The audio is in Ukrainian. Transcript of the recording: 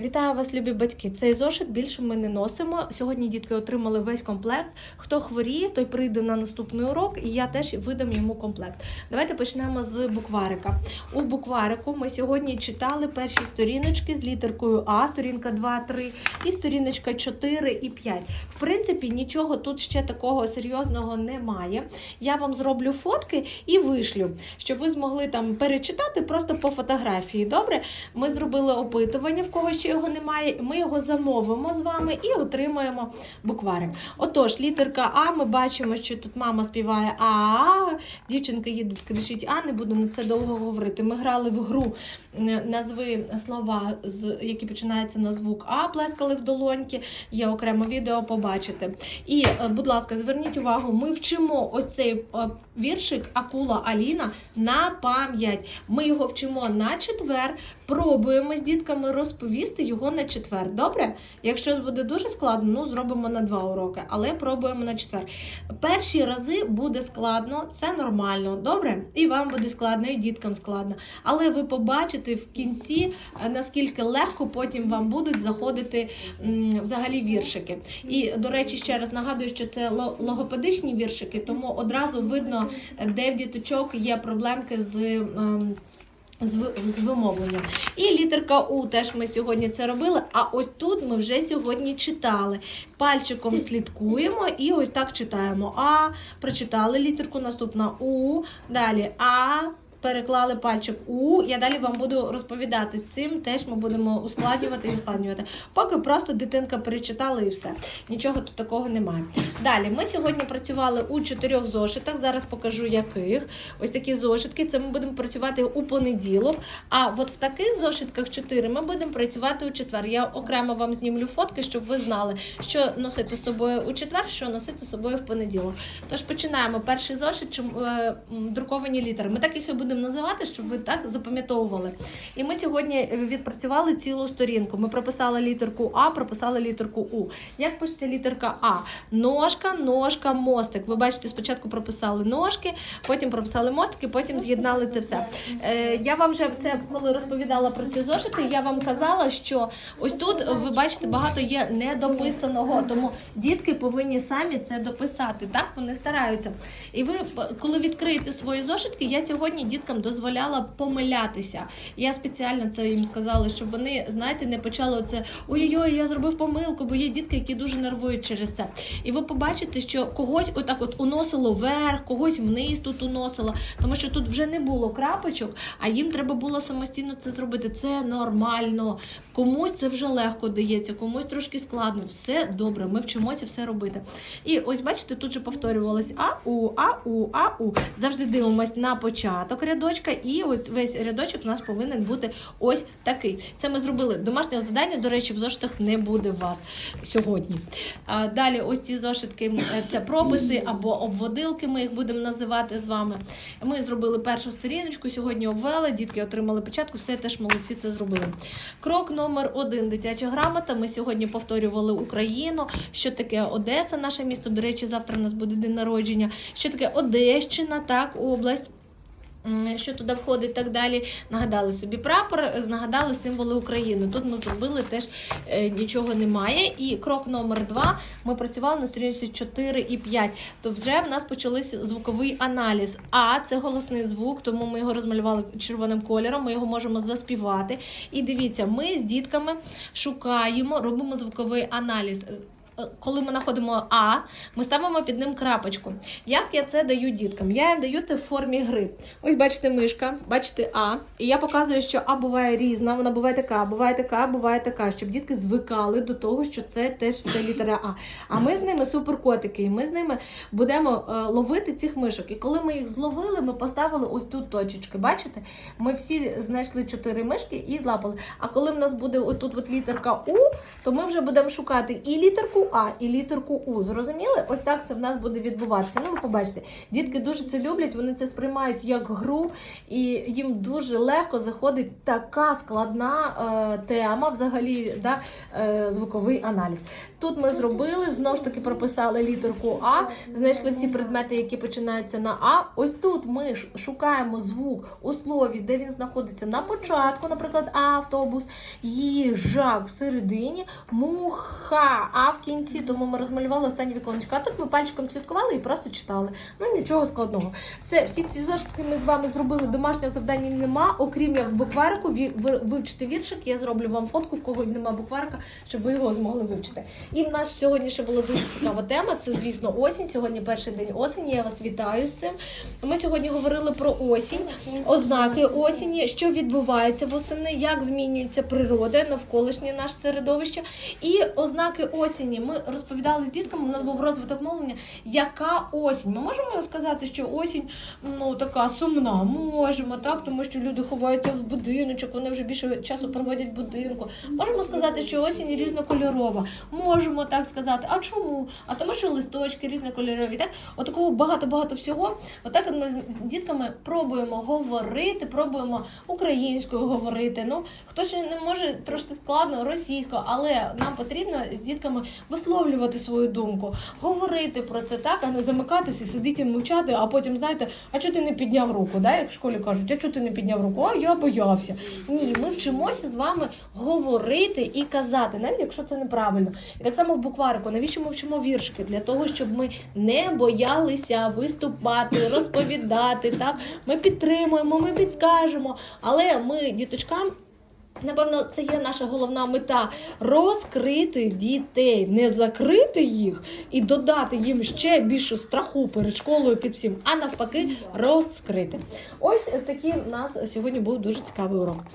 Вітаю вас, любі батьки. Цей зошит більше ми не носимо. Сьогодні дітки отримали весь комплект. Хто хворіє, той прийде на наступний урок, і я теж видам йому комплект. Давайте почнемо з букварика. У букварику ми сьогодні читали перші сторіночки з літеркою А, сторінка 2, 3 і сторіночка 4 і 5. В принципі, нічого тут ще такого серйозного немає. Я вам зроблю фотки і вишлю, щоб ви змогли там перечитати просто по фотографії. Добре? Ми зробили опитування, в кого ще його немає. Ми його замовимо з вами і отримаємо букварик. Отож, літерка А. Ми бачимо, що тут мама співає А. Дівчинка їде, кричить А. Не буду на це довго говорити. Ми грали в гру назви слова, які починаються на звук А, плескали в долоньки. Є окремо відео, побачите. І, е, будь ласка, зверніть увагу, ми вчимо ось цей е, віршик Акула Аліна на пам'ять. Ми його вчимо на четвер. Пробуємо з дітками розповісти його на четвер. Добре? Якщо буде дуже складно, ну зробимо на два уроки, але пробуємо на четвер. Перші рази буде складно, це нормально, добре? І вам буде складно, і діткам складно. Але ви побачите в кінці, е, наскільки легко потім вам будуть заходити взагалі віршики. І, до речі, ще раз нагадую, що це ло- логопедичні віршики, тому одразу видно, е, де в діточок є проблемки з. З з вимовленням. І літерка У теж ми сьогодні це робили. А ось тут ми вже сьогодні читали. Пальчиком слідкуємо і ось так читаємо. А, прочитали літерку, наступна У. Далі А. Переклали пальчик У. Я далі вам буду розповідати з цим. Теж ми будемо ускладнювати і ускладнювати. Поки просто дитинка перечитала і все. Нічого тут такого немає. Далі ми сьогодні працювали у чотирьох зошитах. Зараз покажу яких. Ось такі зошитки. Це ми будемо працювати у понеділок. А от в таких зошитках 4 ми будемо працювати у четвер. Я окремо вам знімлю фотки, щоб ви знали, що носити з собою у четвер, що носити з собою в понеділок. Тож починаємо. Перший зошит е, друковані літери. Ми так їх і будемо називати, щоб ви так запам'ятовували. І ми сьогодні відпрацювали цілу сторінку. Ми прописали літерку А, прописали літерку У. Як пишеться літерка А? Ножка, ножка, мостик. Ви бачите, спочатку прописали ножки, потім прописали мостики, потім з'єднали це все. Е, я вам вже це коли розповідала про ці зошити, я вам казала, що ось тут ви бачите, багато є недописаного, тому дітки повинні самі це дописати. Так вони стараються. І ви, коли відкриєте свої зошитки, я сьогодні діткам дозволяла помилятися. Я спеціально це їм сказала, щоб вони, знаєте, не почали оце ой-ой-ой, я зробив помилку, бо є дітки, які дуже нервують через це. І ви побачите, що когось отак от уносило вверх, когось вниз тут уносило, тому що тут вже не було крапочок, а їм треба було самостійно це зробити. Це нормально. Комусь це вже легко дається, комусь трошки складно. Все добре, ми вчимося все робити. І ось бачите, тут же повторювалось а у, а у, а у. Завжди дивимось на початок рядочка, і ось весь рядочок у нас повинен бути ось такий. Це ми зробили домашнє завдання. До речі, в зошитах не буде у вас сьогодні. А, далі, ось ці зошитки е, це прописи або обводилки. Ми їх будемо називати з вами. Ми зробили першу сторіночку, сьогодні обвели, дітки отримали початку, все теж молодці це зробили. Крок номер один дитяча грамота. Ми сьогодні повторювали Україну. Що таке Одеса, наше місто. До речі, завтра у нас буде день народження. Що таке Одещина, так, область. Що туди входить і так далі. Нагадали собі прапор, е, нагадали символи України. Тут ми зробили теж е, нічого немає. І крок номер два. Ми працювали на сторінці 4 і 5. То вже в нас почався звуковий аналіз. А це голосний звук, тому ми його розмалювали червоним кольором. Ми його можемо заспівати. І дивіться, ми з дітками шукаємо, робимо звуковий аналіз. Е, Коли ми знаходимо А, ми ставимо під ним крапочку. Як я це даю діткам? Я їм даю це в формі гри. Ось бачите мишка, бачите А. І я показую, що А буває різна, вона буває така, буває така, буває така, щоб дітки звикали до того, що це теж все літера А. А ми з ними суперкотики, і ми з ними будемо е, ловити цих мишок. І коли ми їх зловили, ми поставили ось тут точечки. Бачите? Ми всі знайшли чотири мишки і злапали. А коли в нас буде отут от літерка У, то ми вже будемо шукати і літерку А і літерку У. Зрозуміли? Ось так це в нас буде відбуватися. Ну, ви побачите, дітки дуже це люблять, вони це сприймають як гру, і їм дуже легко заходить така складна е, тема, взагалі, да, е, звуковий аналіз. Тут ми зробили, знову ж таки прописали літерку А, знайшли всі предмети, які починаються на А. Ось тут ми шукаємо звук у слові, де він знаходиться на початку, наприклад, автобус, їжак всередині, муха, а в кінці. Тому ми розмалювали останнє віконечко. А тут ми пальчиком слідкували і просто читали. Ну нічого складного. Все, всі ці зошитки ми з вами зробили. Домашнього завдання нема, окрім як ви- вивчити віршик. Я зроблю вам фотку, в кого нема букварика, щоб ви його змогли вивчити. І в нас сьогодні ще була дуже цікава тема. Це, звісно, осінь. Сьогодні перший день осені. Я вас вітаю з цим. Ми сьогодні говорили про осінь, ознаки осені, що відбувається восени, як змінюється природа, навколишнє наше середовище. І ознаки осені. Ми розповідали з дітками. У нас був розвиток мовлення. Яка осінь? Ми можемо сказати, що осінь ну така сумна. Можемо, так, тому що люди ховаються в будиночок, вони вже більше часу проводять в будинку. Можемо сказати, що осінь різнокольорова. Можемо так сказати. А чому? А тому, що листочки різнокольорові. Так, отакого багато-багато всього. Отак ми з дітками пробуємо говорити, пробуємо українською говорити. Ну хто ще не може трошки складно російською, але нам потрібно з дітками висловлювати свою думку, говорити про це так, а не замикатися, сидіти мовчати, а потім знаєте, а чого ти не підняв руку? Да? Як в школі кажуть, а чого ти не підняв руку? А я боявся. Ні, ми вчимося з вами говорити і казати, навіть якщо це неправильно. І так само в букварику, навіщо ми вчимо віршики? Для того, щоб ми не боялися виступати, розповідати. Так, ми підтримуємо, ми підскажемо. Але ми діточкам. Напевно, це є наша головна мета розкрити дітей, не закрити їх і додати їм ще більше страху перед школою під всім, а навпаки, розкрити. Ось такий у нас сьогодні був дуже цікавий урок.